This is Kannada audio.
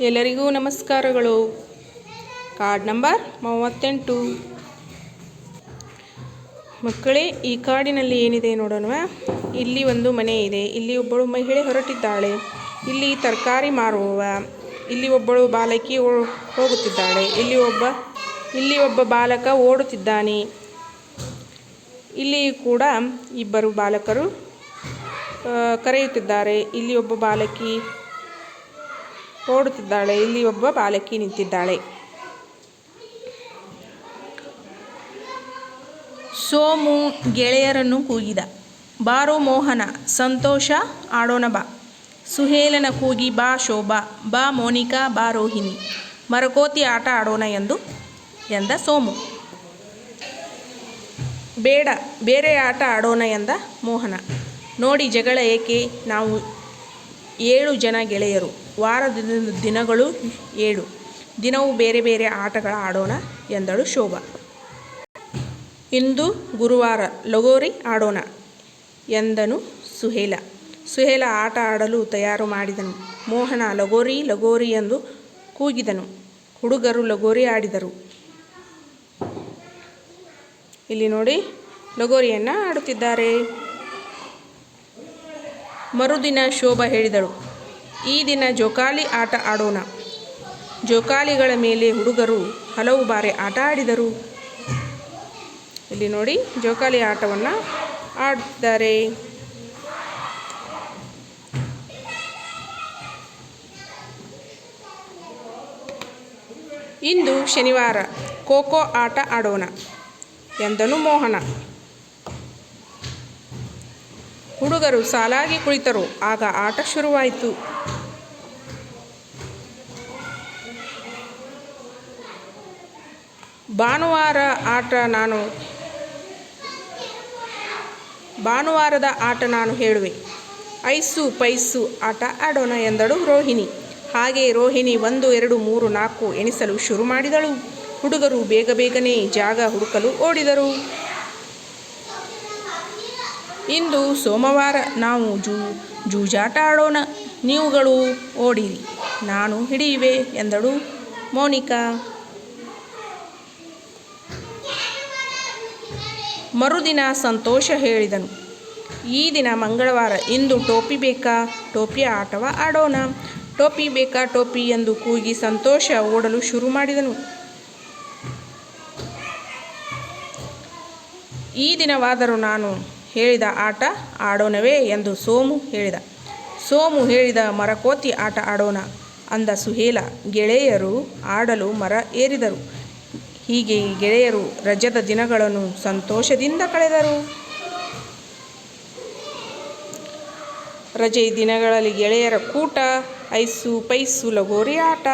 ಎಲ್ಲರಿಗೂ ನಮಸ್ಕಾರಗಳು. ಕಾರ್ಡ್ ನಂಬರ್ ಮೂವತ್ತೆಂಟು. ಮಕ್ಕಳೇ, ಈ ಕಾಡಿನಲ್ಲಿ ಏನಿದೆ ನೋಡೋಣ ಇಲ್ಲಿ ಒಂದು ಮನೆ ಇದೆ. ಇಲ್ಲಿ ಒಬ್ಬಳು ಮಹಿಳೆ ಹೊರಟಿದ್ದಾಳೆ. ಇಲ್ಲಿ ತರಕಾರಿ ಮಾರುವವ. ಇಲ್ಲಿ ಒಬ್ಬಳು ಬಾಲಕಿ ಹೋಗುತ್ತಿದ್ದಾಳೆ. ಇಲ್ಲಿ ಒಬ್ಬ ಇಲ್ಲಿ ಒಬ್ಬ ಬಾಲಕ ಓಡುತ್ತಿದ್ದಾನೆ. ಇಲ್ಲಿ ಕೂಡ ಇಬ್ಬರು ಬಾಲಕರು ಕರೆಯುತ್ತಿದ್ದಾರೆ. ಇಲ್ಲಿ ಒಬ್ಬ ಬಾಲಕಿ ಓಡುತ್ತಿದ್ದಾಳೆ. ಇಲ್ಲಿ ಒಬ್ಬ ಬಾಲಕಿ ನಿಂತಿದ್ದಾಳೆ. ಸೋಮು ಗೆಳೆಯರನ್ನು ಕೂಗಿದ. ಬಾರೋ ಮೋಹನ, ಸಂತೋಷ ಆಡೋಣ ಬಾ. ಸುಹೇಲನ ಕೂಗಿ, ಬಾ ಶೋಭಾ, ಬಾ ಮೋನಿಕಾ, ಬಾ ರೋಹಿಣಿ. ಮರಕೋತಿ ಆಟ ಆಡೋಣ ಎಂದು, ಎಂದ ಸೋಮು. ಬೇಡ, ಬೇರೆ ಆಟ ಆಡೋಣ ಎಂದ ಮೋಹನ. ನೋಡಿ ಜಗಳ ಏಕೆ? ನಾವು ಏಳು ಜನ ಗೆಳೆಯರು. ವಾರದ ದಿನ- ದಿನಗಳು ಏಳು. ದಿನವೂ ಬೇರೆ ಬೇರೆ ಆಟಗಳ ಆಡೋಣ ಎಂದಳು ಶೋಭಾ. ಇಂದು ಗುರುವಾರ ಲಗೋರಿ ಆಡೋಣ ಎಂದನು ಸುಹೇಲ. ಸುಹೇಲ ಆಟ ಆಡಲು ತಯಾರು ಮಾಡಿದನು. ಮೋಹನ ಲಗೋರಿ ಲಗೋರಿ ಎಂದು ಕೂಗಿದನು. ಹುಡುಗರು ಲಗೋರಿ ಆಡಿದರು. ಇಲ್ಲಿ ನೋಡಿ ಲಗೋರಿಯನ್ನು ಆಡುತ್ತಿದ್ದಾರೆ. ಮರುದಿನ ಶೋಭಾ ಹೇಳಿದಳು. ಈ ದಿನ ಜೋಕಾಲಿ ಆಟ ಆಡೋಣ. ಜೋಕಾಲಿಗಳ ಮೇಲೆ ಹುಡುಗರು ಹಲವು ಬಾರಿ ಆಟ ಆಡಿದರು. ಇಲ್ಲಿ ನೋಡಿ ಜೋಕಾಲಿ ಆಟವನ್ನು ಆಡ್ತಾರೆ ಇಂದು ಶನಿವಾರ ಖೋಖೋ ಆಟ ಆಡೋಣ ಎಂದನು ಮೋಹನ. ಹುಡುಗರು ಸಾಲಾಗಿ ಕುಳಿತರು, ಆಗ ಆಟ ಶುರುವಾಯಿತು. ಭಾನುವಾರ ಆಟ ನಾನು ಭಾನುವಾರದ ಆಟ ನಾನು ಹೇಳುವೆ. ಐಸು ಪೈಸು ಆಟ ಆಡೋಣ ಎಂದಳು ರೋಹಿಣಿ. ಹಾಗೆ ರೋಹಿಣಿ ಒಂದು, ಎರಡು, ಮೂರು, ನಾಲ್ಕು ಎಣಿಸಲು ಶುರು ಮಾಡಿದಳು. ಹುಡುಗರು ಬೇಗ ಬೇಗನೆ ಜಾಗ ಹುಡುಕಲು ಓಡಿದರು. ಇಂದು ಸೋಮವಾರ ನಾವು ಜೂ, ಜೂಜಾಟ ಆಡೋಣ. ನೀವುಗಳು ಓಡಿರಿ, ನಾನು ಹಿಡಿಯುವೆ ಎಂದಳು ಮೋನಿಕಾ. ಮರುದಿನ ಸಂತೋಷ ಹೇಳಿದನು. ಈ ದಿನ ಮಂಗಳವಾರ, ಇಂದು ಟೋಪಿ ಬೇಕಾ? ಟೋಪಿಯ ಆಟವ ಆಡೋಣ. ಟೋಪಿ ಬೇಕಾ? ಟೋಪಿ ಎಂದು ಕೂಗಿ ಸಂತೋಷ ಓಡಲು ಶುರು ಮಾಡಿದನು. ಈ ದಿನವಾದರೂ ನಾನು ಹೇಳಿದ ಆಟ ಆಡೋಣವೇ ಎಂದು ಸೋಮು ಹೇಳಿದ. ಸೋಮು ಹೇಳಿದ ಮರಕೋತಿ ಆಟ ಆಡೋಣ ಅಂದ ಸುಹೇಲ. ಗೆಳೆಯರು ಆಡಲು ಮರ ಏರಿದರು. ಹೀಗೆ ಗೆಳೆಯರು ರಜದ ದಿನಗಳನ್ನು ಸಂತೋಷದಿಂದ ಕಳೆದರು. ರಜೆ ದಿನಗಳಲ್ಲಿ ಗೆಳೆಯರ ಕೂಟ ಐಸು ಪೈಸು ಲಗೋರಿ ಆಟ.